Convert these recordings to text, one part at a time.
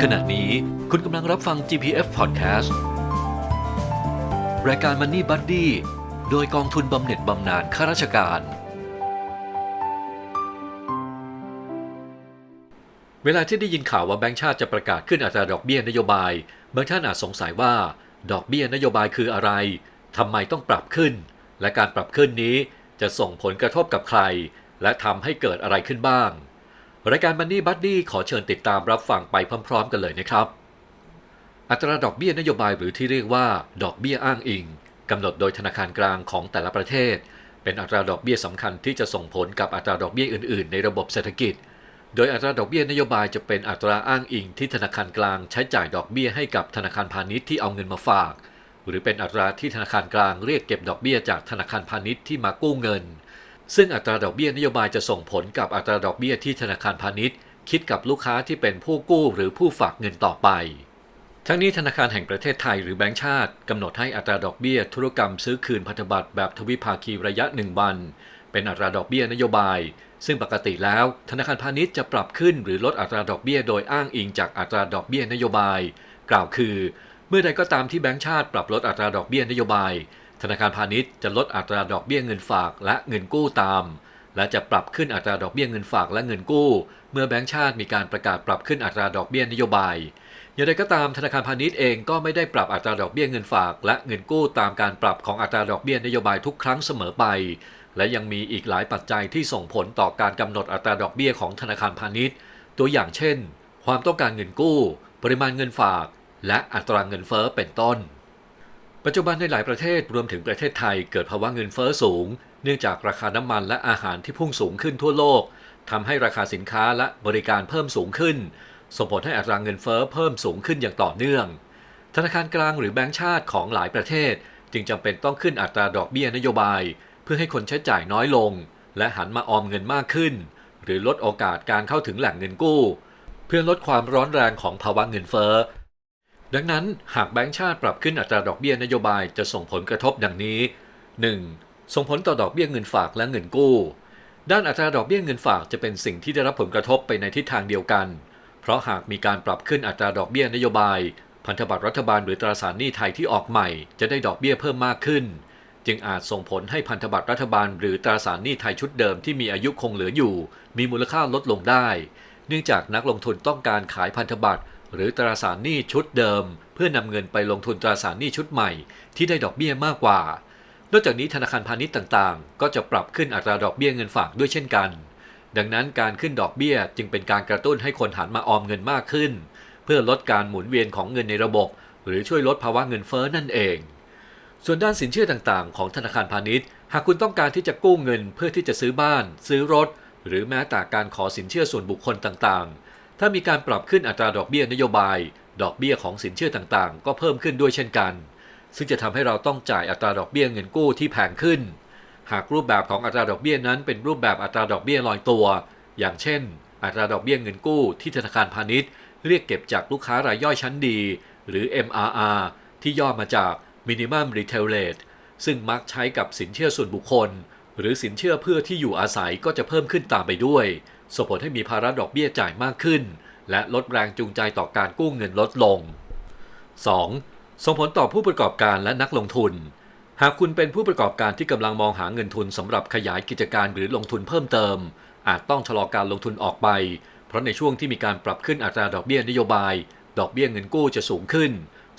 ขณะนี้คุณกำลังรับฟัง GPF Podcast รายการ Money Buddy โดยกองทุนบำเหน็จบำนาญข้าราชการ เวลาที่ได้ยินข่าวว่าแบงก์ชาติจะประกาศขึ้นอัตราดอกเบี้ยนโยบาย บางท่านอาจสงสัยว่า ดอกเบี้ยนโยบายคืออะไร ทำไมต้องปรับขึ้น และการปรับขึ้นนี้จะส่งผลกระทบกับใคร และทำให้เกิดอะไรขึ้นบ้าง รายการ Money Buddy ขอเชิญติดตามรับฟังไปพร้อม ๆ กันเลยนะครับ อัตราดอกเบี้ยนโยบายหรือที่เรียกว่า ดอกเบี้ยอ้างอิงกำหนดโดยธนาคารกลางของแต่ละประเทศ เป็นอัตราดอกเบี้ยสำคัญที่จะส่งผลกับอัตราดอกเบี้ยอื่น ๆ ในระบบเศรษฐกิจ โดยอัตราดอกเบี้ยนโยบายจะเป็นอัตราอ้างอิงที่ธนาคารกลางใช้จ่ายดอกเบี้ยให้กับธนาคารพาณิชย์ที่เอาเงินมาฝาก หรือเป็นอัตราที่ธนาคารกลางเรียกเก็บดอกเบี้ยจากธนาคารพาณิชย์ที่มากู้เงิน ซึ่งอัตราดอกเบี้ยนโยบายจะส่งผลกับอัตราดอกเบี้ยที่ธนาคารพาณิชย์ คิดกับลูกค้าที่เป็นผู้กู้หรือผู้ฝากเงินต่อไป ทั้งนี้ธนาคารแห่งประเทศไทยหรือแบงก์ชาติกำหนดให้อัตราดอกเบี้ยธุรกรรมซื้อคืนพันธบัตรแบบทวิภาคีระยะ1วัน เป็นอัตราดอกเบี้ยนโยบาย ซึ่งปกติแล้ว ธนาคารพาณิชย์จะปรับขึ้นหรือลดอัตราดอกเบี้ยโดยอ้างอิงจากอัตราดอกเบี้ยนโยบาย กล่าวคือ เมื่อใดก็ตามที่แบงก์ชาติปรับลดอัตราดอกเบี้ยนโยบาย ธนาคารพาณิชย์จะลดอัตราดอกเบี้ยเงินฝากและเงินกู้ตาม และจะปรับขึ้นอัตราดอกเบี้ยเงินฝากและเงินกู้ เมื่อแบงก์ชาติมีการประกาศปรับขึ้นอัตราดอกเบี้ยนโยบาย อย่างไรก็ตามธนาคารพาณิชย์เองก็ไม่ได้ปรับอัตราดอกเบี้ยเงินฝากและเงินกู้ตามการปรับของอัตราดอกเบี้ยนโยบายทุกครั้งเสมอไป และยังมีอีกหลายปัจจัยที่ส่งผลต่อการกำหนดอัตราดอกเบี้ยของธนาคารพาณิชย์ ตัวอย่างเช่น ความต้องการเงินกู้ ปริมาณเงินฝาก และอัตราเงินเฟ้อเป็นต้น ปัจจุบันในหลายประเทศรวมถึงประเทศไทยเกิดภาวะเงินเฟ้อสูง เนื่องจากราคาน้ำมันและอาหารที่พุ่งสูงขึ้นทั่วโลกทำให้ราคาสินค้าและบริการเพิ่มสูงขึ้น ส่งผลให้อัตราเงินเฟ้อเพิ่มสูงขึ้นอย่างต่อเนื่อง ธนาคารกลางหรือแบงก์ชาติของหลายประเทศ จึงจำเป็นต้องขึ้นอัตราดอกเบี้ยนโยบาย เพื่อให้คนใช้จ่ายน้อยลง และหันมาออมเงินมากขึ้น หรือลดโอกาสการเข้าถึงแหล่งเงินกู้ เพื่อลดความร้อนแรงของภาวะเงินเฟ้อ ดังนั้นหากแบงก์ชาติปรับขึ้นอัตราดอกเบี้ยนโยบายจะส่งผลกระทบดังนี้ 1. ส่งผลต่อดอกเบี้ยเงินฝากและเงินกู้ ด้านอัตราดอกเบี้ยเงินฝากจะเป็นสิ่งที่ได้รับผลกระทบไปในทิศทางเดียวกัน เพราะหากมีการปรับขึ้นอัตราดอกเบี้ยนโยบาย พันธบัตรรัฐบาลหรือตราสารหนี้ไทยที่ออกใหม่ จะได้ดอกเบี้ยเพิ่มมากขึ้น จึงอาจส่งผลให้พันธบัตรรัฐบาลหรือตราสารหนี้ไทยชุดเดิมที่มีอายุคงเหลืออยู่ มีมูลค่าลดลงได้ เนื่องจากนักลงทุนต้องการขายพันธบัตร หรือตราสารหนี้ชุดเดิม เพื่อนำเงินไปลงทุนตราสารหนี้ชุดใหม่ ที่ได้ดอกเบี้ยมากกว่า นอกจากนี้ธนาคารพาณิชย์ต่างๆ ก็จะปรับขึ้นอัตราดอกเบี้ยเงินฝากด้วยเช่นกัน ดังนั้นการขึ้นดอกเบี้ยจึงเป็นการกระตุ้นให้คนหันมาออมเงินมากขึ้น เพื่อลดการหมุนเวียนของเงินในระบบ หรือช่วยลดภาวะเงินเฟ้อนั่นเอง ส่วนด้านสินเชื่อต่างๆ ของธนาคารพาณิชย์ หากคุณต้องการที่จะกู้เงินเพื่อที่จะซื้อบ้าน ซื้อรถ หรือแม้แต่การขอสินเชื่อส่วนบุคคลต่างๆ ถ้ามีการปรับขึ้นอัตราดอกเบี้ยนโยบาย ดอกเบี้ยของสินเชื่อต่างๆ ก็เพิ่มขึ้นด้วยเช่นกัน ซึ่งจะทำให้เราต้องจ่ายอัตราดอกเบี้ยเงินกู้ที่แพงขึ้น หากรูปแบบของอัตราดอกเบี้ยนั้นเป็นรูปแบบอัตราดอกเบี้ยลอยตัว อย่างเช่น อัตราดอกเบี้ยเงินกู้ที่ธนาคารพาณิชย์ เรียกเก็บจากลูกค้ารายย่อยชั้นดี หรือ MRR ที่ย่อมาจาก Minimum Retail Rate ซึ่งมักใช้กับสินเชื่อส่วนบุคคล หรือสินเชื่อเพื่อที่อยู่อาศัยก็จะเพิ่มขึ้นตามไปด้วย ส่งผลให้มีภาระดอกเบี้ยจ่ายมากขึ้น และลดแรงจูงใจต่อการกู้เงินลดลง 2. ส่งผลต่อผู้ประกอบการและนักลงทุน หากคุณเป็นผู้ประกอบการที่กำลังมองหาเงินทุนสำหรับขยายกิจการหรือลงทุนเพิ่มเติม อาจต้องชะลอการลงทุนออกไป เพราะในช่วงที่มีการปรับขึ้นอัตราดอกเบี้ยนโยบาย ดอกเบี้ยเงินกู้จะสูงขึ้น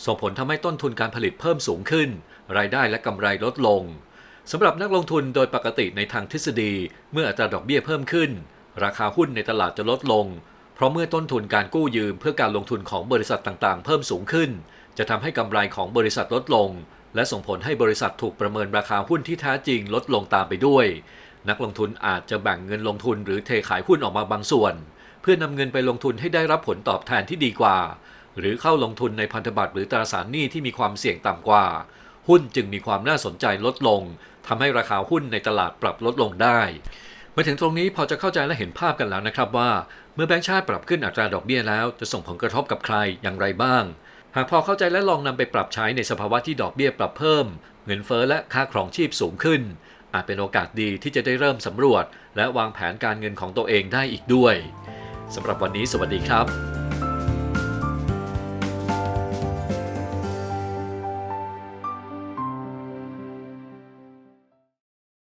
ส่งผลทำให้ต้นทุนการผลิตเพิ่มสูงขึ้น รายได้และกำไรลดลง สำหรับนักลงทุนโดยปกติในทางทฤษฎี เมื่ออัตราดอกเบี้ยเพิ่มขึ้น ราคาหุ้นในตลาดจะลดลง เพราะเมื่อต้นทุนการกู้ยืมเพื่อการลงทุนของบริษัทต่างๆ เพิ่มสูงขึ้น จะทำให้กำไรของบริษัทลดลง และส่งผลให้บริษัทถูกประเมินราคาหุ้นที่แท้จริงลดลงตามไปด้วย นักลงทุนอาจจะแบ่งเงินลงทุนหรือเทขายหุ้นออกมาบางส่วน เพื่อนำเงินไปลงทุนให้ได้รับผลตอบแทนที่ดีกว่า หรือเข้าลงทุนในพันธบัตรหรือตราสารหนี้ที่มีความเสี่ยงต่ำกว่า หุ้นจึงมีความน่าสนใจลดลง ทำให้ราคาหุ้นในตลาดปรับลดลงได้ มาถึงตรงนี้พอจะเข้าใจและเห็นภาพกันแล้วนะครับว่า เมื่อแบงก์ชาติปรับขึ้นอัตราดอกเบี้ยแล้วจะส่งผลกระทบกับใครอย่างไรบ้าง หากพอเข้าใจและลองนำไปปรับใช้ในสภาวะที่ดอกเบี้ยปรับเพิ่ม เงินเฟ้อและค่าครองชีพสูงขึ้น อาจเป็นโอกาสดีที่จะได้เริ่มสำรวจ และวางแผนการเงินของตัวเองได้อีกด้วยสำหรับวันนี้สวัสดีครับ